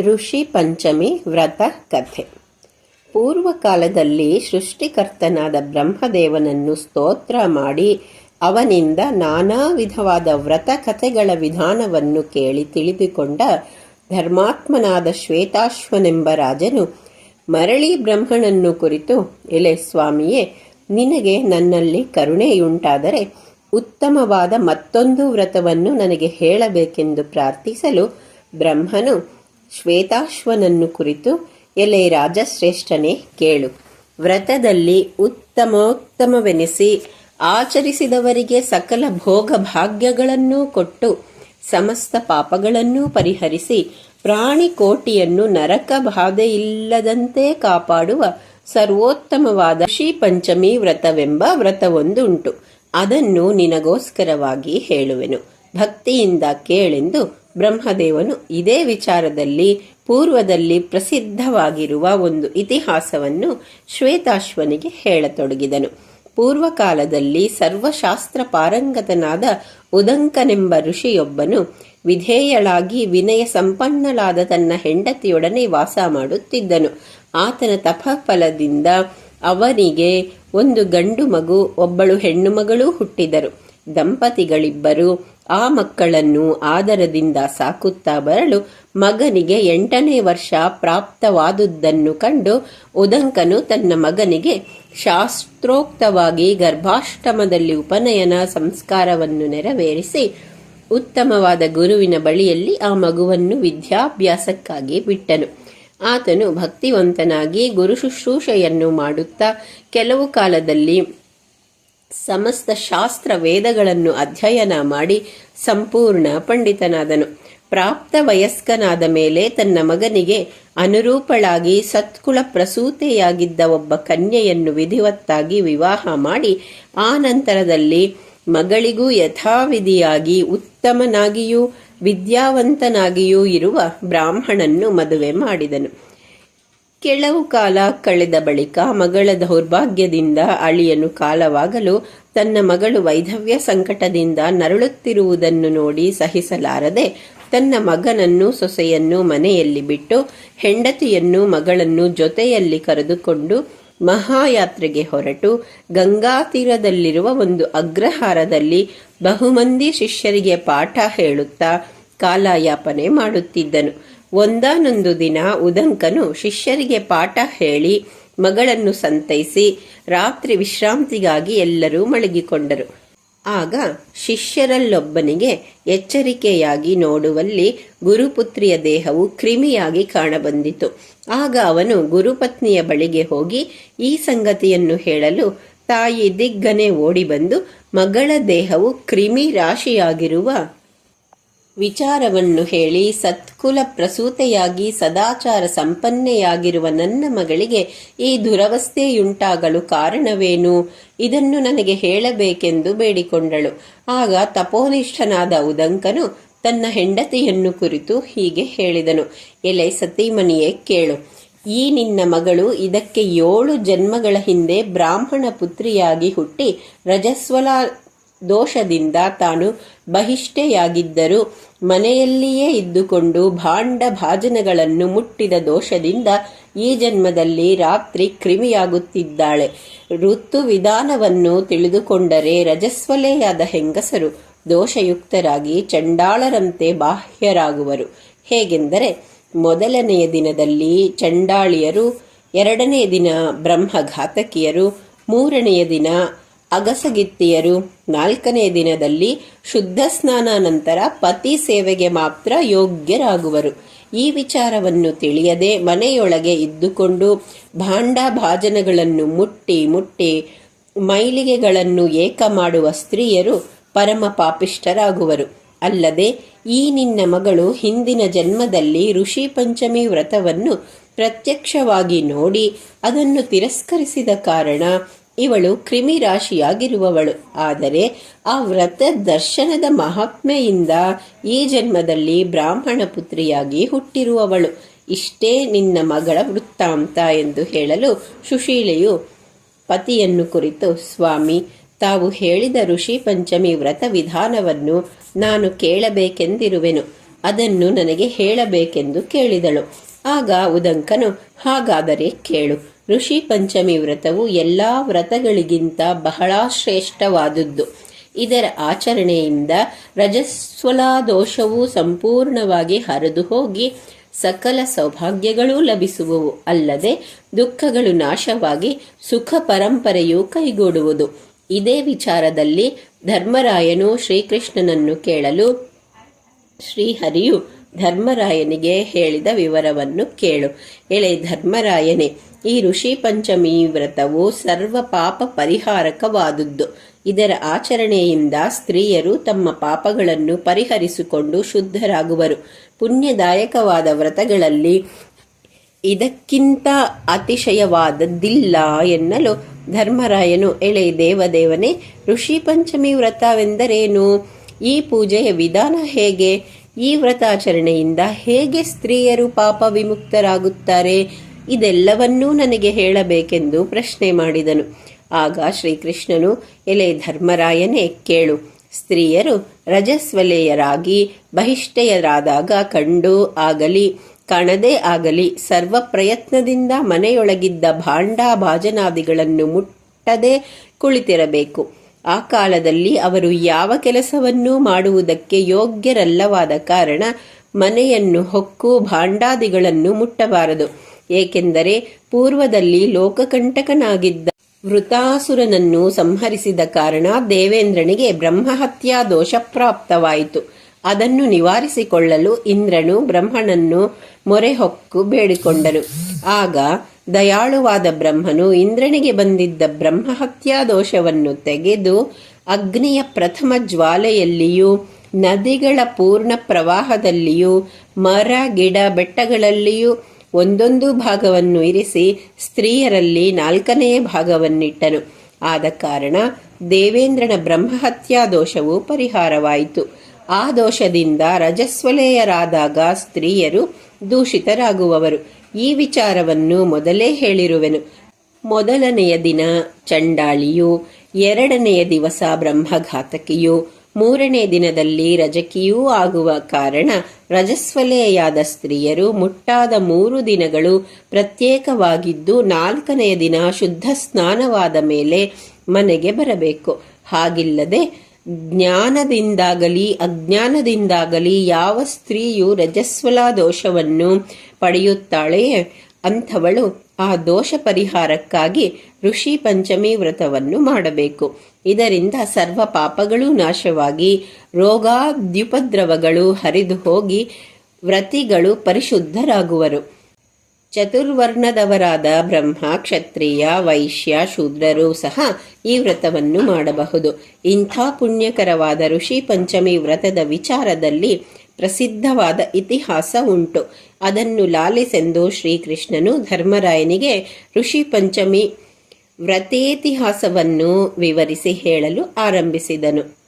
ಋಷಿ ಪಂಚಮಿ ವ್ರತ ಕಥೆ. ಪೂರ್ವಕಾಲದಲ್ಲಿ ಸೃಷ್ಟಿಕರ್ತನಾದ ಬ್ರಹ್ಮದೇವನನ್ನು ಸ್ತೋತ್ರ ಮಾಡಿ, ಅವನಿಂದ ನಾನಾ ವಿಧವಾದ ವ್ರತ ಕಥೆಗಳ ವಿಧಾನವನ್ನು ಕೇಳಿ ತಿಳಿದುಕೊಂಡ ಧರ್ಮಾತ್ಮನಾದ ಶ್ವೇತಾಶ್ವನೆಂಬ ರಾಜನು ಮರಳಿ ಬ್ರಹ್ಮನನ್ನು ಕುರಿತು, ಎಲೆ ಸ್ವಾಮಿಯೇ, ನಿನಗೆ ನನ್ನಲ್ಲಿ ಕರುಣೆಯುಂಟಾದರೆ ಉತ್ತಮವಾದ ಮತ್ತೊಂದು ವ್ರತವನ್ನು ನನಗೆ ಹೇಳಬೇಕೆಂದು ಪ್ರಾರ್ಥಿಸಲು ಬ್ರಹ್ಮನು ಶ್ವೇತಾಶ್ವನನ್ನು ಕುರಿತು ಎಲೆ ರಾಜಶ್ರೇಷ್ಠನೇ ಕೇಳು. ವ್ರತದಲ್ಲಿ ಉತ್ತಮೋತ್ತಮವೆನಿಸಿ ಆಚರಿಸಿದವರಿಗೆ ಸಕಲ ಭೋಗ ಭಾಗ್ಯಗಳನ್ನೂ ಕೊಟ್ಟು ಸಮಸ್ತ ಪಾಪಗಳನ್ನೂ ಪರಿಹರಿಸಿ ಪ್ರಾಣಿ ಕೋಟಿಯನ್ನು ನರಕ ಬಾಧೆಯಿಲ್ಲದಂತೆ ಕಾಪಾಡುವ ಸರ್ವೋತ್ತಮವಾದ ಶ್ರೀ ಪಂಚಮಿ ವ್ರತವೆಂಬ ವ್ರತವೊಂದುಂಟು. ಅದನ್ನು ನಿನಗೋಸ್ಕರವಾಗಿ ಹೇಳುವೆನು. ಭಕ್ತಿಯಿಂದ ಕೇಳೆಂದು ಬ್ರಹ್ಮದೇವನು ಇದೇ ವಿಚಾರದಲ್ಲಿ ಪೂರ್ವದಲ್ಲಿ ಪ್ರಸಿದ್ಧವಾಗಿರುವ ಒಂದು ಇತಿಹಾಸವನ್ನು ಶ್ವೇತಾಶ್ವನಿಗೆ ಹೇಳತೊಡಗಿದನು. ಪೂರ್ವಕಾಲದಲ್ಲಿ ಸರ್ವಶಾಸ್ತ್ರ ಪಾರಂಗತನಾದ ಉದಂಕನೆಂಬ ಋಷಿಯೊಬ್ಬನು ವಿಧೇಯಳಾಗಿ ವಿನಯ ಸಂಪನ್ನಳಾದ ತನ್ನ ಹೆಂಡತಿಯೊಡನೆ ವಾಸ ಮಾಡುತ್ತಿದ್ದನು. ಆತನ ತಪಫಲದಿಂದ ಅವನಿಗೆ ಒಂದು ಗಂಡು ಮಗು, ಒಬ್ಬಳು ಹೆಣ್ಣು ಮಗಳೂ ಹುಟ್ಟಿದರು. ದಂಪತಿಗಳಿಬ್ಬರು ಆ ಮಕ್ಕಳನ್ನು ಆದರದಿಂದ ಸಾಕುತ್ತಾ ಬರಲು ಮಗನಿಗೆ ಎಂಟನೇ ವರ್ಷ ಪ್ರಾಪ್ತವಾದುದನ್ನು ಕಂಡು ಉದಂಕನು ತನ್ನ ಮಗನಿಗೆ ಶಾಸ್ತ್ರೋಕ್ತವಾಗಿ ಗರ್ಭಾಷ್ಟಮದಲ್ಲಿ ಉಪನಯನ ಸಂಸ್ಕಾರವನ್ನು ನೆರವೇರಿಸಿ ಉತ್ತಮವಾದ ಗುರುವಿನ ಬಳಿಯಲ್ಲಿ ಆ ಮಗುವನ್ನು ವಿದ್ಯಾಭ್ಯಾಸಕ್ಕಾಗಿ ಬಿಟ್ಟನು. ಆತನು ಭಕ್ತಿವಂತನಾಗಿ ಗುರು ಶುಶ್ರೂಷೆಯನ್ನು ಮಾಡುತ್ತಾ ಕೆಲವು ಕಾಲದಲ್ಲಿ ಸಮಸ್ತ ಶಾಸ್ತ್ರ ವೇದಗಳನ್ನು ಅಧ್ಯಯನ ಮಾಡಿ ಸಂಪೂರ್ಣ ಪಂಡಿತನಾದನು. ಪ್ರಾಪ್ತ ವಯಸ್ಕನಾದ ಮೇಲೆ ತನ್ನ ಮಗನಿಗೆ ಅನುರೂಪಳಾಗಿ ಸತ್ಕುಳ ಪ್ರಸೂತೆಯಾಗಿದ್ದ ಒಬ್ಬ ಕನ್ಯೆಯನ್ನು ವಿಧಿವತ್ತಾಗಿ ವಿವಾಹ ಮಾಡಿ, ಆ ನಂತರದಲ್ಲಿ ಮಗಳಿಗೂ ಯಥಾವಿಧಿಯಾಗಿ ಉತ್ತಮನಾಗಿಯೂ ವಿದ್ಯಾವಂತನಾಗಿಯೂ ಇರುವ ಬ್ರಾಹ್ಮಣನ್ನು ಮದುವೆ ಮಾಡಿದನು. ಕೆಲವು ಕಾಲ ಕಳೆದ ಬಳಿಕ ಮಗಳ ದೌರ್ಭಾಗ್ಯದಿಂದ ಅಳಿಯನು ಕಾಲವಾಗಲು ತನ್ನ ಮಗಳು ವೈಧವ್ಯ ಸಂಕಟದಿಂದ ನರಳುತ್ತಿರುವುದನ್ನು ನೋಡಿ ಸಹಿಸಲಾರದೆ ತನ್ನ ಮಗನನ್ನು ಸೊಸೆಯನ್ನು ಮನೆಯಲ್ಲಿ ಬಿಟ್ಟು ಹೆಂಡತಿಯನ್ನು ಮಗಳನ್ನು ಜೊತೆಯಲ್ಲಿ ಕರೆದುಕೊಂಡು ಮಹಾಯಾತ್ರೆಗೆ ಹೊರಟು ಗಂಗಾ ತೀರದಲ್ಲಿರುವ ಒಂದು ಅಗ್ರಹಾರದಲ್ಲಿ ಬಹುಮಂದಿ ಶಿಷ್ಯರಿಗೆ ಪಾಠ ಹೇಳುತ್ತಾ ಕಾಲಯಾಪನೆ ಮಾಡುತ್ತಿದ್ದನು. ಒಂದಾನೊಂದು ದಿನ ಉದಂಕನು ಶಿಷ್ಯರಿಗೆ ಪಾಠ ಹೇಳಿ ಮಗಳನ್ನು ಸಂತೈಸಿ ರಾತ್ರಿ ವಿಶ್ರಾಂತಿಗಾಗಿ ಎಲ್ಲರೂ ಮಲಗಿಕೊಂಡರು. ಆಗ ಶಿಷ್ಯರಲ್ಲೊಬ್ಬನಿಗೆ ಎಚ್ಚರಿಕೆಯಾಗಿ ನೋಡುವಲ್ಲಿ ಗುರುಪುತ್ರಿಯ ದೇಹವು ಕ್ರಿಮಿಯಾಗಿ ಕಾಣಬಂದಿತು. ಆಗ ಅವನು ಗುರುಪತ್ನಿಯ ಬಳಿಗೆ ಹೋಗಿ ಈ ಸಂಗತಿಯನ್ನು ಹೇಳಲು ತಾಯಿ ದಿಗ್ಗನೆ ಓಡಿಬಂದು ಮಗಳ ದೇಹವು ಕ್ರಿಮಿ ರಾಶಿಯಾಗಿರುವ ವಿಚಾರವನ್ನು ಹೇಳಿ ಸತ್ಕುಲ ಪ್ರಸೂತೆಯಾಗಿ ಸದಾಚಾರ ಸಂಪನ್ನೆಯಾಗಿರುವ ನನ್ನ ಮಗಳಿಗೆ ಈ ದುರವಸ್ಥೆಯುಂಟಾಗಲು ಕಾರಣವೇನು? ಇದನ್ನು ನನಗೆ ಹೇಳಬೇಕೆಂದು ಬೇಡಿಕೊಂಡಳು. ಆಗ ತಪೋನಿಷ್ಠನಾದ ಉದಂಕನು ತನ್ನ ಹೆಂಡತಿಯನ್ನು ಕುರಿತು ಹೀಗೆ ಹೇಳಿದನು. ಎಲೆ ಸತೀಮನಿಯೇ ಕೇಳು. ಈ ನಿನ್ನ ಮಗಳು ಇದಕ್ಕೆ ಏಳು ಜನ್ಮಗಳ ಹಿಂದೆ ಬ್ರಾಹ್ಮಣ ಪುತ್ರಿಯಾಗಿ ಹುಟ್ಟಿ ರಜಸ್ವಲ ದೋಷದಿಂದ ತಾನು ಬಹಿಷ್ಠೆಯಾಗಿದ್ದರೂ ಮನೆಯಲ್ಲಿಯೇ ಇದ್ದುಕೊಂಡು ಭಾಂಡ ಭಾಜನಗಳನ್ನು ಮುಟ್ಟಿದ ದೋಷದಿಂದ ಈ ಜನ್ಮದಲ್ಲಿ ರಾತ್ರಿ ಕ್ರಿಮಿಯಾಗುತ್ತಿದ್ದಾಳೆ. ಋತು ವಿಧಾನವನ್ನು ತಿಳಿದುಕೊಂಡರೆ ರಜಸ್ವಲೆಯಾದ ಹೆಂಗಸರು ದೋಷಯುಕ್ತರಾಗಿ ಚಂಡಾಳರಂತೆ ಬಾಹ್ಯರಾಗುವರು. ಹೇಗೆಂದರೆ, ಮೊದಲನೆಯ ದಿನದಲ್ಲಿ ಚಂಡಾಳಿಯರು ಎರಡನೆಯ ದಿನ ಬ್ರಹ್ಮಘಾತಕಿಯರು, ಮೂರನೆಯ ದಿನ ಅಗಸಗಿತ್ತಿಯರು ನಾಲ್ಕನೇ ದಿನದಲ್ಲಿ ಶುದ್ಧ ಸ್ನಾನ ನಂತರ ಪತಿ ಸೇವೆಗೆ ಮಾತ್ರ ಯೋಗ್ಯರಾಗುವರು. ಈ ವಿಚಾರವನ್ನು ತಿಳಿಯದೆ ಮನೆಯೊಳಗೆ ಇದ್ದುಕೊಂಡು ಭಾಂಡ ಭಾಜನಗಳನ್ನು ಮುಟ್ಟಿ ಮುಟ್ಟಿ ಮೈಲಿಗೆಗಳನ್ನು ಏಕ ಮಾಡುವ ಸ್ತ್ರೀಯರು ಪರಮ ಪಾಪಿಷ್ಠರಾಗುವರು. ಅಲ್ಲದೆ ಈ ನಿನ್ನ ಮಗಳು ಹಿಂದಿನ ಜನ್ಮದಲ್ಲಿ ಋಷಿ ಪಂಚಮಿ ವ್ರತವನ್ನು ಪ್ರತ್ಯಕ್ಷವಾಗಿ ನೋಡಿ ಅದನ್ನು ತಿರಸ್ಕರಿಸಿದ ಕಾರಣ ಇವಳು ಕ್ರಿಮಿ ರಾಶಿಯಾಗಿರುವವಳು ಆದರೆ ಆ ವ್ರತ ದರ್ಶನದ ಮಹಾತ್ಮೆಯಿಂದ ಈ ಜನ್ಮದಲ್ಲಿ ಬ್ರಾಹ್ಮಣ ಪುತ್ರಿಯಾಗಿ ಹುಟ್ಟಿರುವವಳು. ಇಷ್ಟೇ ನಿನ್ನ ಮಗಳ ವೃತ್ತಾಂತ ಎಂದು ಹೇಳಲು ಸುಶೀಲೆಯು ಪತಿಯನ್ನು ಕುರಿತು, ಸ್ವಾಮಿ, ತಾವು ಹೇಳಿದ ಋಷಿ ಪಂಚಮಿ ವ್ರತ ವಿಧಾನವನ್ನು ನಾನು ಕೇಳಬೇಕೆಂದಿರುವೆನು. ಅದನ್ನು ನನಗೆ ಹೇಳಬೇಕೆಂದು ಕೇಳಿದಳು. ಆಗ ಉದಂಕನು, ಹಾಗಾದರೆ ಕೇಳು. ಋಷಿ ಪಂಚಮಿ ವ್ರತವು ಎಲ್ಲಾ ವ್ರತಗಳಿಗಿಂತ ಬಹಳ ಶ್ರೇಷ್ಠವಾದುದ್ದು. ಇದರ ಆಚರಣೆಯಿಂದ ರಜಸ್ವಲ ದೋಷವು ಸಂಪೂರ್ಣವಾಗಿ ಹರಿದು ಹೋಗಿ ಸಕಲ ಸೌಭಾಗ್ಯಗಳೂ ಲಭಿಸುವವು. ಅಲ್ಲದೆ ದುಃಖಗಳು ನಾಶವಾಗಿ ಸುಖ ಪರಂಪರೆಯು ಕೈಗೂಡುವುದು. ಇದೇ ವಿಚಾರದಲ್ಲಿ ಧರ್ಮರಾಯನು ಶ್ರೀಕೃಷ್ಣನನ್ನು ಕೇಳಲು ಶ್ರೀಹರಿಯು ಧರ್ಮರಾಯನಿಗೆ ಹೇಳಿದ ವಿವರವನ್ನು ಕೇಳು. ಎಳೆ ಧರ್ಮರಾಯನೇ ಈ ಋಷಿ ಪಂಚಮಿ ವ್ರತವು ಸರ್ವ ಪಾಪ ಪರಿಹಾರಕವಾದುದ್ದು. ಇದರ ಆಚರಣೆಯಿಂದ ಸ್ತ್ರೀಯರು ತಮ್ಮ ಪಾಪಗಳನ್ನು ಪರಿಹರಿಸಿಕೊಂಡು ಶುದ್ಧರಾಗುವರು. ಪುಣ್ಯದಾಯಕವಾದ ವ್ರತಗಳಲ್ಲಿ ಇದಕ್ಕಿಂತ ಅತಿಶಯವಾದದ್ದಿಲ್ಲ ಎನ್ನಲು ಧರ್ಮರಾಯನು ಎಳೆ ದೇವದೇವನೇ, ಋಷಿ ಪಂಚಮಿ ವ್ರತವೆಂದರೇನು? ಈ ಪೂಜೆಯ ವಿಧಾನ ಹೇಗೆ? ಈ ವ್ರತಾಚರಣೆಯಿಂದ ಹೇಗೆ ಸ್ತ್ರೀಯರು ಪಾಪ ವಿಮುಕ್ತರಾಗುತ್ತಾರೆ? ಇದೆಲ್ಲವನ್ನೂ ನನಗೆ ಹೇಳಬೇಕೆಂದು ಪ್ರಶ್ನೆ ಮಾಡಿದನು. ಆಗ ಶ್ರೀಕೃಷ್ಣನು, ಎಲೆ ಧರ್ಮರಾಯನೇ, ಕೇಳು. ಸ್ತ್ರೀಯರು ರಜಸ್ವಲೆಯರಾಗಿ ಬಹಿಷ್ಠೆಯರಾದಾಗ ಕಂಡು ಆಗಲಿ, ಕಾಣದೇ ಆಗಲಿ, ಸರ್ವ ಪ್ರಯತ್ನದಿಂದ ಮನೆಯೊಳಗಿದ್ದ ಭಾಂಡ ಭಾಜನಾದಿಗಳನ್ನು ಮುಟ್ಟದೆ ಕುಳಿತಿರಬೇಕು. ಆ ಕಾಲದಲ್ಲಿ ಅವರು ಯಾವ ಕೆಲಸವನ್ನೂ ಮಾಡುವುದಕ್ಕೆ ಯೋಗ್ಯರಲ್ಲವಾದ ಕಾರಣ ಮನೆಯನ್ನು ಹೊಕ್ಕು ಭಾಂಡಾದಿಗಳನ್ನು ಮುಟ್ಟಬಾರದು. ಏಕೆಂದರೆ ಪೂರ್ವದಲ್ಲಿ ಲೋಕಕಂಟಕನಾಗಿದ್ದ ವೃತಾಸುರನನ್ನು ಸಂಹರಿಸಿದ ಕಾರಣ ದೇವೇಂದ್ರನಿಗೆ ಬ್ರಹ್ಮಹತ್ಯಾ ದೋಷ ಪ್ರಾಪ್ತವಾಯಿತು. ಅದನ್ನು ನಿವಾರಿಸಿಕೊಳ್ಳಲು ಇಂದ್ರನು ಬ್ರಹ್ಮನನ್ನು ಮೊರೆ ಹೊಕ್ಕು ಬೇಡಿಕೊಂಡನು ಆಗ ದಯಾಳುವಾದ ಬ್ರಹ್ಮನು ಇಂದ್ರನಿಗೆ ಬಂದಿದ್ದ ಬ್ರಹ್ಮಹತ್ಯಾ ದೋಷವನ್ನು ತೆಗೆದು ಅಗ್ನಿಯ ಪ್ರಥಮ ಜ್ವಾಲೆಯಲ್ಲಿಯೂ, ನದಿಗಳ ಪೂರ್ಣ ಪ್ರವಾಹದಲ್ಲಿಯೂ, ಮರ, ಗಿಡ, ಬೆಟ್ಟಗಳಲ್ಲಿಯೂ ಒಂದೊಂದು ಭಾಗವನ್ನು ಇರಿಸಿ ಸ್ತ್ರೀಯರಲ್ಲಿ ನಾಲ್ಕನೆಯ ಭಾಗವನ್ನಿಟ್ಟನು. ಆದ ಕಾರಣ ದೇವೇಂದ್ರನ ಬ್ರಹ್ಮಹತ್ಯಾ ದೋಷವು ಪರಿಹಾರವಾಯಿತು. ಆ ದೋಷದಿಂದ ರಜಸ್ವಲೆಯರಾದಾಗ ಸ್ತ್ರೀಯರು ದೂಷಿತರಾಗುವವರು. ಈ ವಿಚಾರವನ್ನು ಮೊದಲೇ ಹೇಳಿರುವೆನು. ಮೊದಲನೆಯ ದಿನ ಚಂಡಾಳಿಯು ಎರಡನೆಯ ದಿವಸ ಬ್ರಹ್ಮಘಾತಕಿಯು ಮೂರನೇ ದಿನದಲ್ಲಿ ರಜಕಿಯೂ ಆಗುವ ಕಾರಣ ರಜಸ್ವಲೆಯಾದ ಸ್ತ್ರೀಯರು ಮುಟ್ಟಾದ ಮೂರು ದಿನಗಳು ಪ್ರತ್ಯೇಕವಾಗಿದ್ದು ನಾಲ್ಕನೆಯ ದಿನ ಶುದ್ಧ ಸ್ನಾನವಾದ ಮೇಲೆ ಮನೆಗೆ ಬರಬೇಕು. ಹಾಗಿಲ್ಲದೆ ಜ್ಞಾನದಿಂದಾಗಲಿ ಅಜ್ಞಾನದಿಂದಾಗಲಿ ಯಾವ ಸ್ತ್ರೀಯು ರಜಸ್ವಲ ದೋಷವನ್ನು ಪಡೆಯುತ್ತಾಳೆಯೇ? ಅಂಥವಳು ಆ ದೋಷ ಪರಿಹಾರಕ್ಕಾಗಿ ಋಷಿ ಪಂಚಮಿ ವ್ರತವನ್ನು ಮಾಡಬೇಕು. ಇದರಿಂದ ಸರ್ವ ಪಾಪಗಳೂ ನಾಶವಾಗಿ, ರೋಗಾದ್ಯುಪದ್ರವಗಳು ಹರಿದು ಹೋಗಿ ವ್ರತಿಗಳು ಪರಿಶುದ್ಧರಾಗುವರು. ಚತುರ್ವರ್ಣದವರಾದ ಬ್ರಹ್ಮ, ಕ್ಷತ್ರಿಯ, ವೈಶ್ಯ, ಶೂದ್ರರು ಸಹ ಈ ವ್ರತವನ್ನು ಮಾಡಬಹುದು. ಇಂಥ ಪುಣ್ಯಕರವಾದ ಋಷಿ ಪಂಚಮಿ ವ್ರತದ ವಿಚಾರದಲ್ಲಿ ಪ್ರಸಿದ್ಧವಾದ ಇತಿಹಾಸ ಉಂಟು. ಅದನ್ನು ಲಾಲಿಸೆಂದು ಶ್ರೀಕೃಷ್ಣನು ಧರ್ಮರಾಯನಿಗೆ ಋಷಿ ಪಂಚಮಿ ವ್ರತೇತಿಹಾಸವನ್ನು ವಿವರಿಸಿ ಹೇಳಲು ಆರಂಭಿಸಿದನು.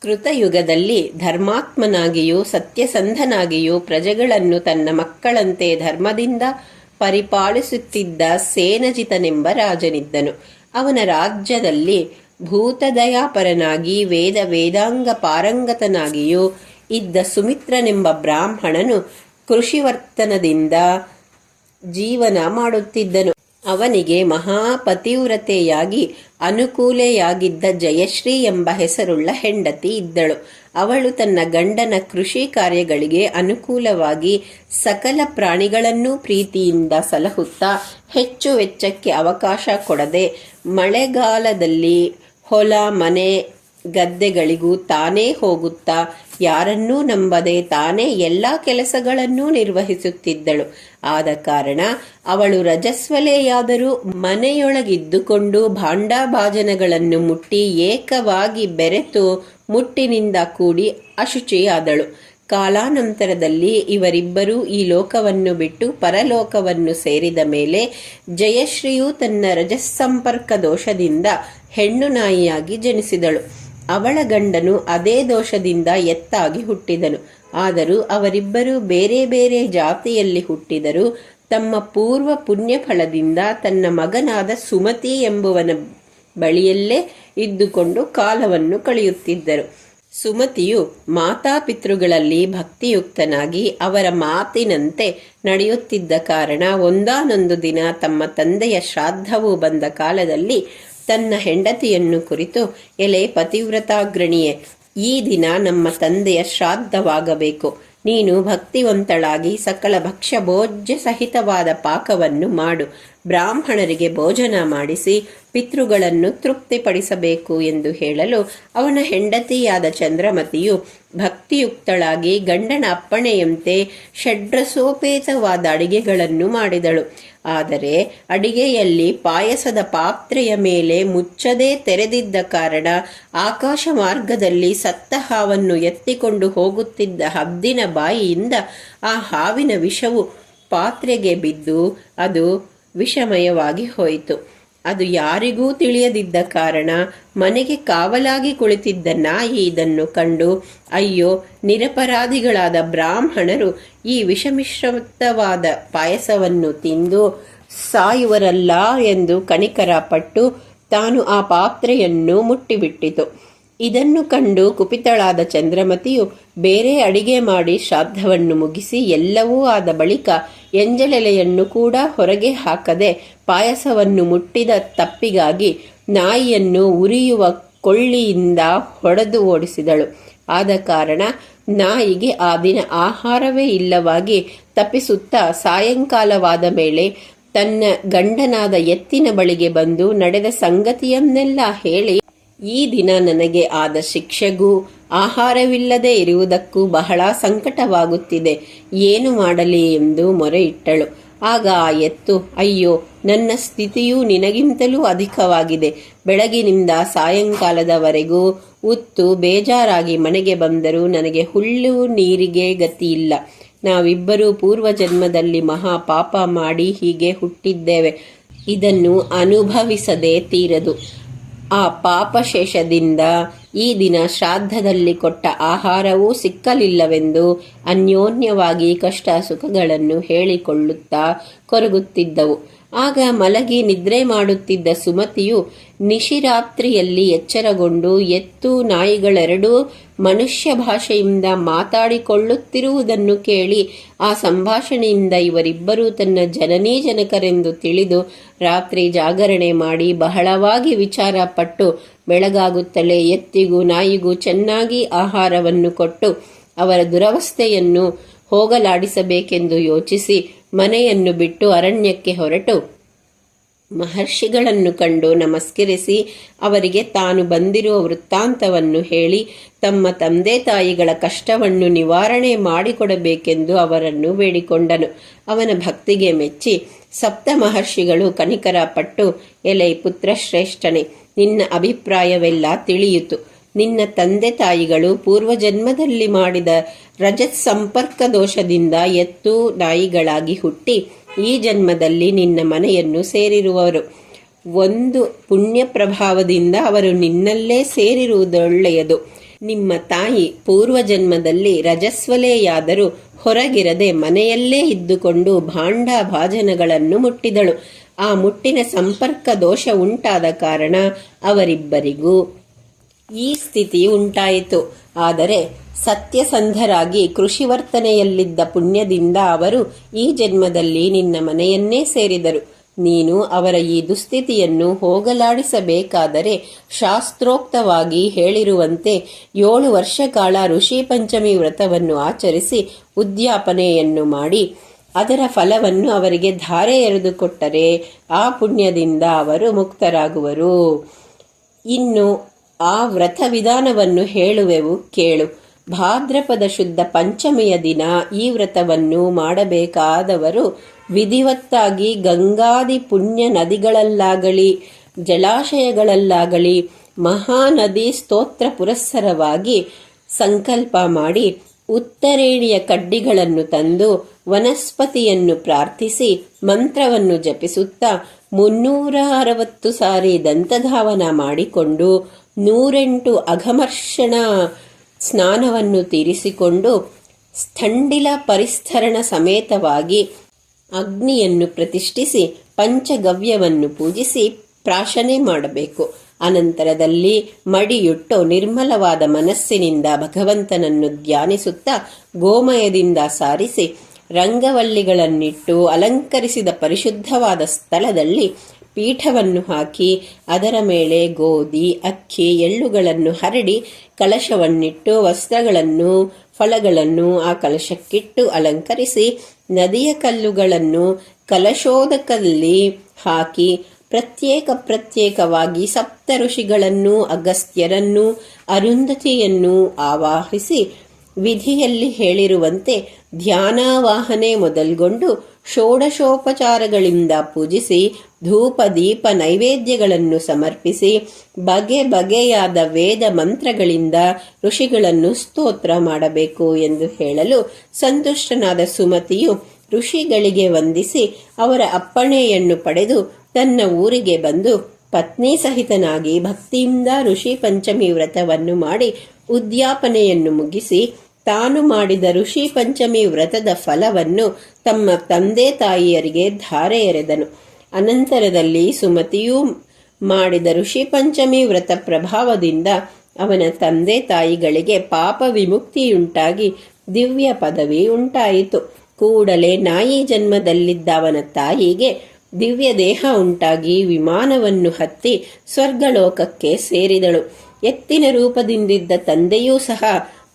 ಕೃತಯುಗದಲ್ಲಿ ಧರ್ಮಾತ್ಮನಾಗಿಯೂ ಸತ್ಯಸಂಧನಾಗಿಯೂ ಪ್ರಜೆಗಳನ್ನು ತನ್ನ ಮಕ್ಕಳಂತೆ ಧರ್ಮದಿಂದ ಪರಿಪಾಲಿಸುತ್ತಿದ್ದ ಸೇನಜಿತನೆಂಬ ರಾಜನಿದ್ದನು. ಅವನ ರಾಜ್ಯದಲ್ಲಿ ಭೂತದಯಾಪರನಾಗಿ ವೇದ ವೇದಾಂಗ ಪಾರಂಗತನಾಗಿಯೂ ಇದ್ದ ಸುಮಿತ್ರನೆಂಬ ಬ್ರಾಹ್ಮಣನು ಕೃಷಿವರ್ತನದಿಂದ ಜೀವನ ಮಾಡುತ್ತಿದ್ದನು. ಅವನಿಗೆ ಮಹಾಪತಿವ್ರತೆಯಾಗಿ ಅನುಕೂಲೆಯಾಗಿದ್ದ ಜಯಶ್ರೀ ಎಂಬ ಹೆಸರುಳ್ಳ ಹೆಂಡತಿ ಇದ್ದಳು. ಅವಳು ತನ್ನ ಗಂಡನ ಕೃಷಿ ಕಾರ್ಯಗಳಿಗೆ ಅನುಕೂಲವಾಗಿ ಸಕಲ ಪ್ರಾಣಿಗಳನ್ನೂ ಪ್ರೀತಿಯಿಂದ ಸಲಹುತ್ತಾ ಹೆಚ್ಚು ವೆಚ್ಚಕ್ಕೆ ಅವಕಾಶ ಕೊಡದೆ ಮಳೆಗಾಲದಲ್ಲಿ ಹೊಲ, ಮನೆ ಗದ್ದೆಗಳಿಗೂ ತಾನೇ ಹೋಗುತ್ತಾ, ಯಾರನ್ನೂ ನಂಬದೆ ತಾನೇ ಎಲ್ಲ ಕೆಲಸಗಳನ್ನೂ ನಿರ್ವಹಿಸುತ್ತಿದ್ದಳು. ಆದ ಕಾರಣ ಅವಳು ರಜಸ್ವಲೆಯಾದರೂ ಮನೆಯೊಳಗಿದ್ದುಕೊಂಡು ಭಾಂಡಾಭಾಜನಗಳನ್ನು ಮುಟ್ಟಿ ಏಕವಾಗಿ ಬೆರೆತು ಮುಟ್ಟಿನಿಂದ ಕೂಡಿ ಅಶುಚಿಯಾದಳು. ಕಾಲಾನಂತರದಲ್ಲಿ ಇವರಿಬ್ಬರೂ ಈ ಲೋಕವನ್ನು ಬಿಟ್ಟು ಪರಲೋಕವನ್ನು ಸೇರಿದ ಮೇಲೆ ಜಯಶ್ರೀಯು ತನ್ನ ರಜಸ್ಸಂಪರ್ಕ ದೋಷದಿಂದ ಹೆಣ್ಣು ನಾಯಿಯಾಗಿ ಜನಿಸಿದಳು. ಅವಳ ಗಂಡನು ಅದೇ ದೋಷದಿಂದ ಎತ್ತಾಗಿ ಹುಟ್ಟಿದನು. ಆದರೂ ಅವರಿಬ್ಬರು ಬೇರೆ ಬೇರೆ ಜಾತಿಯಲ್ಲಿ ಹುಟ್ಟಿದರು ತಮ್ಮ ಪೂರ್ವ ಪುಣ್ಯಫಲದಿಂದ ತನ್ನ ಮಗನಾದ ಸುಮತಿ ಎಂಬುವನ ಬಳಿಯಲ್ಲೇ ಇದ್ದುಕೊಂಡು ಕಾಲವನ್ನು ಕಳೆಯುತ್ತಿದ್ದರು. ಸುಮತಿಯು ಮಾತಾಪಿತೃಗಳಲ್ಲಿ ಭಕ್ತಿಯುಕ್ತನಾಗಿ ಅವರ ಮಾತಿನಂತೆ ನಡೆಯುತ್ತಿದ್ದ ಕಾರಣ ಒಂದಾನೊಂದು ದಿನ ತಮ್ಮ ತಂದೆಯ ಶ್ರಾದ್ದವು ಬಂದ ಕಾಲದಲ್ಲಿ ತನ್ನ ಹೆಂಡತಿಯನ್ನು ಕುರಿತು, ಎಲೆ ಪತಿವ್ರತಾಗ್ರಣಿಯೇ, ಈ ದಿನ ನಮ್ಮ ತಂದೆಯ ಶ್ರಾದ್ದವಾಗಬೇಕು. ನೀನು ಭಕ್ತಿವಂತಳಾಗಿ ಸಕಲ ಭಕ್ಷ್ಯ ಭೋಜ್ಯ ಸಹಿತವಾದ ಪಾಕವನ್ನು ಮಾಡು. ಬ್ರಾಹ್ಮಣರಿಗೆ ಭೋಜನ ಮಾಡಿಸಿ ಪಿತೃಗಳನ್ನು ತೃಪ್ತಿಪಡಿಸಬೇಕು ಎಂದು ಹೇಳಲು ಅವನ ಹೆಂಡತಿಯಾದ ಚಂದ್ರಮತಿಯು ಭಕ್ತಿಯುಕ್ತಳಾಗಿ ಗಂಡನ ಅಪ್ಪಣೆಯಂತೆ ಷಡ್ರಸೋಪೇತವಾದ ಅಡಿಗೆಗಳನ್ನು ಮಾಡಿದಳು. ಆದರೆ ಅಡಿಗೆಯಲ್ಲಿ ಪಾಯಸದ ಪಾತ್ರೆಯ ಮೇಲೆ ಮುಚ್ಚದೇ ತೆರೆದಿದ್ದ ಕಾರಣ ಆಕಾಶ ಮಾರ್ಗದಲ್ಲಿ ಸತ್ತ ಹಾವನ್ನು ಎತ್ತಿಕೊಂಡು ಹೋಗುತ್ತಿದ್ದ ಹದ್ದಿನ ಬಾಯಿಯಿಂದ ಆ ಹಾವಿನ ವಿಷವು ಪಾತ್ರೆಗೆ ಬಿದ್ದು ಅದು ವಿಷಮಯವಾಗಿ ಹೋಯಿತು. ಅದು ಯಾರಿಗೂ ತಿಳಿಯದಿದ್ದ ಕಾರಣ ಮನೆಗೆ ಕಾವಲಾಗಿ ಕುಳಿತಿದ್ದ ನಾಯಿ ಇದನ್ನು ಕಂಡು, ಅಯ್ಯೋ, ನಿರಪರಾಧಿಗಳಾದ ಬ್ರಾಹ್ಮಣರು ಈ ವಿಷಮಿಶ್ರಿತವಾದ ಪಾಯಸವನ್ನು ತಿಂದು ಸಾಯುವರಲ್ಲ ಎಂದು ಕಣಿಕರ ಪಟ್ಟು ತಾನು ಆ ಪಾತ್ರೆಯನ್ನು ಮುಟ್ಟಿಬಿಟ್ಟಿತು. ಇದನ್ನು ಕಂಡು ಕುಪಿತಳಾದ ಚಂದ್ರಮತಿಯು ಬೇರೆ ಅಡಿಗೆ ಮಾಡಿ ಶ್ರಾದ್ದವನ್ನು ಮುಗಿಸಿ ಎಲ್ಲವೂ ಆದ ಬಳಿಕ ಎಂಜಲೆಲೆಯನ್ನು ಕೂಡ ಹೊರಗೆ ಹಾಕದೆ ಪಾಯಸವನ್ನು ಮುಟ್ಟಿದ ತಪ್ಪಿಗಾಗಿ ನಾಯಿಯನ್ನು ಉರಿಯುವ ಕೊಳ್ಳಿಯಿಂದ ಹೊಡೆದು ಓಡಿಸಿದಳು. ಆದ ಕಾರಣ ನಾಯಿಗೆ ಆ ದಿನ ಆಹಾರವೇ ಇಲ್ಲವಾಗಿ ತಪ್ಪಿಸುತ್ತಾ ಸಾಯಂಕಾಲವಾದ ಮೇಲೆ ತನ್ನ ಗಂಡನಾದ ಎತ್ತಿನ ಬಳಿಗೆ ಬಂದು ನಡೆದ ಸಂಗತಿಯನ್ನೆಲ್ಲ ಹೇಳಿ ಈ ದಿನ ನನಗೆ ಆದ ಶಿಕ್ಷೆಗೂ ಆಹಾರವಿಲ್ಲದೆ ಇರುವುದಕ್ಕೂ ಬಹಳ ಸಂಕಟವಾಗುತ್ತಿದೆ. ಏನು ಮಾಡಲಿ ಎಂದು ಮೊರೆ ಇಟ್ಟಳು ಆಗ ಆ ಎತ್ತು, ಅಯ್ಯೋ, ನನ್ನ ಸ್ಥಿತಿಯು ನಿನಗಿಂತಲೂ ಅಧಿಕವಾಗಿದೆ. ಬೆಳಗಿನಿಂದ ಸಾಯಂಕಾಲದವರೆಗೂ ಉತ್ತು ಬೇಜಾರಾಗಿ ಮನೆಗೆ ಬಂದರೂ ನನಗೆ ಹುಲ್ಲು ನೀರಿಗೆ ಗತಿಯಿಲ್ಲ. ನಾವಿಬ್ಬರೂ ಪೂರ್ವ ಜನ್ಮದಲ್ಲಿ ಮಹಾ ಪಾಪ ಮಾಡಿ ಹೀಗೆ ಹುಟ್ಟಿದ್ದೇವೆ. ಇದನ್ನು ಅನುಭವಿಸದೇ ತೀರದು. ಆ ಪಾಪಶೇಷದಿಂದ ಈ ದಿನ ಶ್ರಾದ್ದದಲ್ಲಿ ಕೊಟ್ಟ ಆಹಾರವೂ ಸಿಕ್ಕಲಿಲ್ಲವೆಂದು ಅನ್ಯೋನ್ಯವಾಗಿ ಕಷ್ಟ ಸುಖಗಳನ್ನು ಹೇಳಿಕೊಳ್ಳುತ್ತಾ ಕೊರಗುತ್ತಿದ್ದವು. ಆಗ ಮಲಗಿ ನಿದ್ರೆ ಮಾಡುತ್ತಿದ್ದ ಸುಮತಿಯು ನಿಶಿರಾತ್ರಿಯಲ್ಲಿ ಎಚ್ಚರಗೊಂಡು ಎತ್ತು ನಾಯಿಗಳೆರಡೂ ಮನುಷ್ಯ ಭಾಷೆಯಿಂದ ಮಾತಾಡಿಕೊಳ್ಳುತ್ತಿರುವುದನ್ನು ಕೇಳಿ ಆ ಸಂಭಾಷಣೆಯಿಂದ ಇವರಿಬ್ಬರೂ ತನ್ನ ಜನನೀ ಜನಕರೆಂದು ತಿಳಿದು ರಾತ್ರಿ ಜಾಗರಣೆ ಮಾಡಿ ಬಹಳವಾಗಿ ವಿಚಾರ ಪಟ್ಟು ಬೆಳಗಾಗುತ್ತಲೇ ಎತ್ತಿಗೂ ನಾಯಿಗೂ ಚೆನ್ನಾಗಿ ಆಹಾರವನ್ನು ಕೊಟ್ಟು ಅವರ ದುರವಸ್ಥೆಯನ್ನು ಹೋಗಲಾಡಿಸಬೇಕೆಂದು ಯೋಚಿಸಿ ಮನೆಯನ್ನು ಬಿಟ್ಟು ಅರಣ್ಯಕ್ಕೆ ಹೊರಟು. ಮಹರ್ಷಿಗಳನ್ನು ಕಂಡು ನಮಸ್ಕರಿಸಿ ಅವರಿಗೆ ತಾನು ಬಂದಿರುವ ವೃತ್ತಾಂತವನ್ನು ಹೇಳಿ ತಮ್ಮ ತಂದೆ ತಾಯಿಗಳ ಕಷ್ಟವನ್ನು ನಿವಾರಣೆ ಮಾಡಿಕೊಡಬೇಕೆಂದು ಅವರನ್ನು ಬೇಡಿಕೊಂಡನು. ಅವನ ಭಕ್ತಿಗೆ ಮೆಚ್ಚಿ ಸಪ್ತ ಮಹರ್ಷಿಗಳು ಕನಿಕರ ಪಟ್ಟು, ಎಲೆ ಪುತ್ರಶ್ರೇಷ್ಠನೆ ನಿನ್ನ ಅಭಿಪ್ರಾಯವೆಲ್ಲ ತಿಳಿಯಿತು. ನಿನ್ನ ತಂದೆ ತಾಯಿಗಳು ಪೂರ್ವಜನ್ಮದಲ್ಲಿ ಮಾಡಿದ ರಜತ್ ಸಂಪರ್ಕ ದೋಷದಿಂದ ಎತ್ತು ನಾಯಿಗಳಾಗಿ ಹುಟ್ಟಿ ಈ ಜನ್ಮದಲ್ಲಿ ನಿನ್ನ ಮನೆಯನ್ನು ಸೇರಿರುವರು. ಒಂದು ಪುಣ್ಯ ಪ್ರಭಾವದಿಂದ ಅವರು ನಿನ್ನಲ್ಲೇ ಸೇರಿರುವುದೊಳ್ಳೆಯದು. ನಿಮ್ಮ ತಾಯಿ ಪೂರ್ವಜನ್ಮದಲ್ಲಿ ರಜಸ್ವಲೆಯಾದರೂ ಹೊರಗಿರದೆ ಮನೆಯಲ್ಲೇ ಇದ್ದುಕೊಂಡು ಭಾಂಡ ಭಾಜನಗಳನ್ನು ಮುಟ್ಟಿದಳು. ಆ ಮುಟ್ಟಿನ ಸಂಪರ್ಕ ದೋಷ ಉಂಟಾದ ಕಾರಣ ಅವರಿಬ್ಬರಿಗೂ ಈ ಸ್ಥಿತಿ ಉಂಟಾಯಿತು. ಆದರೆ ಸತ್ಯಸಂಧರಾಗಿ ಕೃಷಿ ವರ್ತನೆಯಲ್ಲಿದ್ದ ಪುಣ್ಯದಿಂದ ಅವರು ಈ ಜನ್ಮದಲ್ಲಿ ನಿನ್ನ ಮನೆಯನ್ನೇ ಸೇರಿದರು. ನೀನು ಅವರ ಈ ದುಸ್ಥಿತಿಯನ್ನು ಹೋಗಲಾಡಿಸಬೇಕಾದರೆ ಶಾಸ್ತ್ರೋಕ್ತವಾಗಿ ಹೇಳಿರುವಂತೆ ಏಳು ವರ್ಷ ಕಾಲ ಋಷಿ ಪಂಚಮಿ ವ್ರತವನ್ನು ಆಚರಿಸಿ ಉದ್ಯಾಪನೆಯನ್ನು ಮಾಡಿ, ಅದರ ಫಲವನ್ನು ಅವರಿಗೆ ಧಾರೆ ಎರೆದುಕೊಟ್ಟರೆ ಆ ಪುಣ್ಯದಿಂದ ಅವರು ಮುಕ್ತರಾಗುವರು. ಇನ್ನು ಆ ವ್ರತ ವಿಧಾನವನ್ನು ಹೇಳುವೆವು ಕೇಳು. ಭಾದ್ರಪದ ಶುದ್ಧ ಪಂಚಮಿಯ ದಿನ ಈ ವ್ರತವನ್ನು ಮಾಡಬೇಕಾದವರು ವಿಧಿವತ್ತಾಗಿ ಗಂಗಾದಿ ಪುಣ್ಯ ನದಿಗಳಲ್ಲಾಗಲಿ, ಜಲಾಶಯಗಳಲ್ಲಾಗಲಿ, ಮಹಾನದಿ ಸ್ತೋತ್ರ ಪುರಸ್ಸರವಾಗಿ ಸಂಕಲ್ಪ ಮಾಡಿ ಉತ್ತರೇಣಿಯ ಕಡ್ಡಿಗಳನ್ನು ತಂದು ವನಸ್ಪತಿಯನ್ನು ಪ್ರಾರ್ಥಿಸಿ ಮಂತ್ರವನ್ನು ಜಪಿಸುತ್ತಾ ಮುನ್ನೂರ ಅರವತ್ತು ಸಾರಿ ದಂತಧಾವನ ಮಾಡಿಕೊಂಡು ನೂರೆಂಟು ಅಘಮರ್ಷಣ ಸ್ನಾನವನ್ನು ತೀರಿಸಿಕೊಂಡು ಸ್ಥಂಡಿಲ ಪರಿಸ್ಥರಣ ಸಮೇತವಾಗಿ ಅಗ್ನಿಯನ್ನು ಪ್ರತಿಷ್ಠಿಸಿ ಪಂಚಗವ್ಯವನ್ನು ಪೂಜಿಸಿ ಪ್ರಾಶನೆ ಮಾಡಬೇಕು. ಅನಂತರದಲ್ಲಿ ಮಡಿಯುಟ್ಟು ನಿರ್ಮಲವಾದ ಮನಸ್ಸಿನಿಂದ ಭಗವಂತನನ್ನು ಧ್ಯಾನಿಸುತ್ತಾ ಗೋಮಯದಿಂದ ಸಾರಿಸಿ ರಂಗವಲ್ಲಿಗಳನ್ನಿಟ್ಟು ಅಲಂಕರಿಸಿದ ಪರಿಶುದ್ಧವಾದ ಸ್ಥಳದಲ್ಲಿ ಪೀಠವನ್ನು ಹಾಕಿ ಅದರ ಮೇಲೆ ಗೋಧಿ, ಅಕ್ಕಿ, ಎಳ್ಳುಗಳನ್ನು ಹರಡಿ ಕಲಶವನ್ನಿಟ್ಟು ವಸ್ತ್ರಗಳನ್ನು ಫಲಗಳನ್ನು ಆ ಕಲಶಕ್ಕಿಟ್ಟು ಅಲಂಕರಿಸಿ ನದಿಯ ಕಲ್ಲುಗಳನ್ನು ಕಲಶೋದಕದಲ್ಲಿ ಹಾಕಿ ಪ್ರತ್ಯೇಕ ಪ್ರತ್ಯೇಕವಾಗಿ ಸಪ್ತ ಋಷಿಗಳನ್ನು, ಅಗಸ್ತ್ಯರನ್ನು, ಅರುಂಧತಿಯನ್ನು ಆವಾಹಿಸಿ ವಿಧಿಯಲ್ಲಿ ಹೇಳಿರುವಂತೆ ಧ್ಯಾನಾವಾಹನೆ ಮೊದಲ್ಗೊಂಡು ಷೋಡಶೋಪಚಾರಗಳಿಂದ ಪೂಜಿಸಿ ಧೂಪ ದೀಪ ನೈವೇದ್ಯಗಳನ್ನು ಸಮರ್ಪಿಸಿ ಬಗೆ ಬಗೆಯಾದ ವೇದ ಮಂತ್ರಗಳಿಂದ ಋಷಿಗಳನ್ನು ಸ್ತೋತ್ರ ಮಾಡಬೇಕು ಎಂದು ಹೇಳಲು ಸಂತುಷ್ಟನಾದ ಸುಮತಿಯು ಋಷಿಗಳಿಗೆ ವಂದಿಸಿ ಅವರ ಅಪ್ಪಣೆಯನ್ನು ಪಡೆದು ತನ್ನ ಊರಿಗೆ ಬಂದು ಪತ್ನಿ ಸಹಿತನಾಗಿ ಭಕ್ತಿಯಿಂದ ಋಷಿ ಪಂಚಮಿ ವ್ರತವನ್ನು ಮಾಡಿ ಉದ್ಯಾಪನೆಯನ್ನು ಮುಗಿಸಿ ತಾನು ಮಾಡಿದ ಋಷಿ ಪಂಚಮಿ ವ್ರತದ ಫಲವನ್ನು ತಮ್ಮ ತಂದೆ ತಾಯಿಯರಿಗೆ ಧಾರೆ ಎರೆದನು. ಅನಂತರದಲ್ಲಿ ಸುಮತಿಯೂ ಮಾಡಿದ ಋಷಿ ಪಂಚಮಿ ವ್ರತ ಪ್ರಭಾವದಿಂದ ಅವನ ತಂದೆ ತಾಯಿಗಳಿಗೆ ಪಾಪ ವಿಮುಕ್ತಿಯುಂಟಾಗಿ ದಿವ್ಯ ಪದವಿ ಉಂಟಾಯಿತು. ಕೂಡಲೇ ನಾಯಿ ಜನ್ಮದಲ್ಲಿದ್ದ ಅವನ ತಾಯಿಗೆ ದಿವ್ಯ ದೇಹ ಉಂಟಾಗಿ ವಿಮಾನವನ್ನು ಹತ್ತಿ ಸ್ವರ್ಗಲೋಕಕ್ಕೆ ಸೇರಿದಳು. ಎತ್ತಿನ ರೂಪದಿಂದಿದ್ದ ತಂದೆಯೂ ಸಹ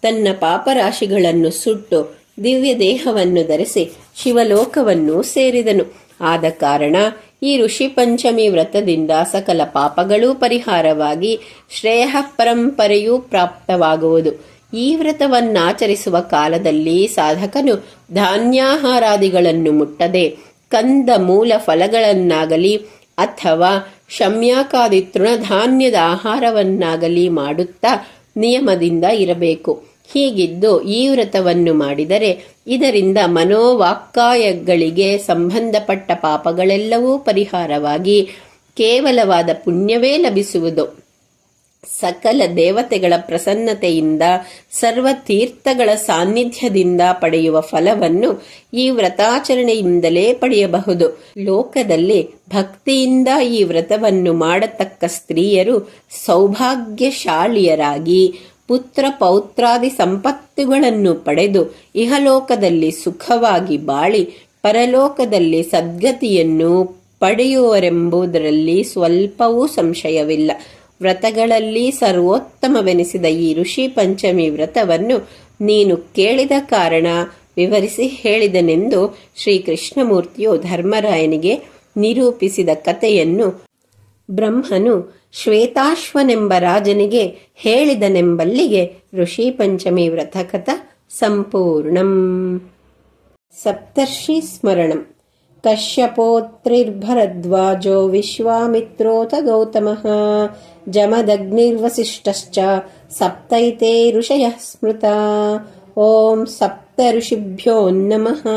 ತನ್ನ ಪಾಪರಾಶಿಗಳನ್ನು ಸುಟ್ಟು ದಿವ್ಯ ದೇಹವನ್ನು ಧರಿಸಿ ಶಿವಲೋಕವನ್ನು ಸೇರಿದನು. ಆದ ಕಾರಣ ಈ ಋಷಿ ಪಂಚಮಿ ವ್ರತದಿಂದ ಸಕಲ ಪಾಪಗಳೂ ಪರಿಹಾರವಾಗಿ ಶ್ರೇಯ ಪರಂಪರೆಯೂ ಪ್ರಾಪ್ತವಾಗುವುದು. ಈ ವ್ರತವನ್ನಾಚರಿಸುವ ಕಾಲದಲ್ಲಿ ಸಾಧಕನು ಧಾನ್ಯಾಹಾರಾದಿಗಳನ್ನು ಮುಟ್ಟದೆ ಕಂದ ಮೂಲ ಫಲಗಳನ್ನಾಗಲಿ ಅಥವಾ ಶಮ್ಯಾಕಾದಿ ತೃಣಧಾನ್ಯದ ಆಹಾರವನ್ನಾಗಲಿ ಮಾಡುತ್ತಾ ನಿಯಮದಿಂದ ಇರಬೇಕು. ಹೀಗಿದ್ದು ಈ ವ್ರತವನ್ನು ಮಾಡಿದರೆ ಇದರಿಂದ ಮನೋವಾಕ್ಕಾಯಗಳಿಗೆ ಸಂಬಂಧಪಟ್ಟ ಪಾಪಗಳೆಲ್ಲವೂ ಪರಿಹಾರವಾಗಿ ಕೇವಲವಾದ ಪುಣ್ಯವೇ ಲಭಿಸುವುದು. ಸಕಲ ದೇವತೆಗಳ ಪ್ರಸನ್ನತೆಯಿಂದ ಸರ್ವ ತೀರ್ಥಗಳ ಸಾನ್ನಿಧ್ಯದಿಂದ ಪಡೆಯುವ ಫಲವನ್ನು ಈ ವ್ರತಾಚರಣೆಯಿಂದಲೇ ಪಡೆಯಬಹುದು. ಲೋಕದಲ್ಲಿ ಭಕ್ತಿಯಿಂದ ಈ ವ್ರತವನ್ನು ಮಾಡತಕ್ಕ ಸ್ತ್ರೀಯರು ಸೌಭಾಗ್ಯಶಾಲಿಯರಾಗಿ ಪುತ್ರ ಪೌತ್ರಾದಿ ಸಂಪತ್ತುಗಳನ್ನು ಪಡೆದು ಇಹಲೋಕದಲ್ಲಿ ಸುಖವಾಗಿ ಬಾಳಿ ಪರಲೋಕದಲ್ಲಿ ಸದ್ಗತಿಯನ್ನು ಪಡೆಯುವರೆಂಬುದರಲ್ಲಿ ಸ್ವಲ್ಪವೂ ಸಂಶಯವಿಲ್ಲ. ವ್ರತಗಳಲ್ಲಿ ಸರ್ವೋತ್ತಮವೆನಿಸಿದ ಈ ಋಷಿ ಪಂಚಮಿ ವ್ರತವನ್ನು ನೀನು ಕೇಳಿದ ಕಾರಣ ವಿವರಿಸಿ ಹೇಳಿದನೆಂದು ಶ್ರೀಕೃಷ್ಣಮೂರ್ತಿಯು ಧರ್ಮರಾಯನಿಗೆ ನಿರೂಪಿಸಿದ ಕಥೆಯನ್ನು ಬ್ರಹ್ಮನು ಶ್ವೇತಾಶ್ವನೆಂಬ ರಾಜನಿಗೆ ಹೇಳಿದನೆಂಬಲ್ಲಿಗೆ ಋಷಿ ಪಂಚಮಿ ವ್ರತಕಥ ಸಂಪೂರ್ಣಂ. ಸಪ್ತರ್ಷಿ ಸ್ಮರಣಂ. ಕಶ್ಯಪೋತ್ರಿರ್ಭರದ್ವಾಜೋ ವಿಶ್ವಾಮಿತ್ರೋತ ಗೌತಮಃ ಜಮದಗ್ನಿರ್ವಸಿಷ್ಠಶ್ಚ ಸಪ್ತೈತೆ ಋಷಯಃ ಸ್ಮೃತ. ಓಂ ಸಪ್ತ ಋಷಿಭ್ಯೋ ನಮಃ.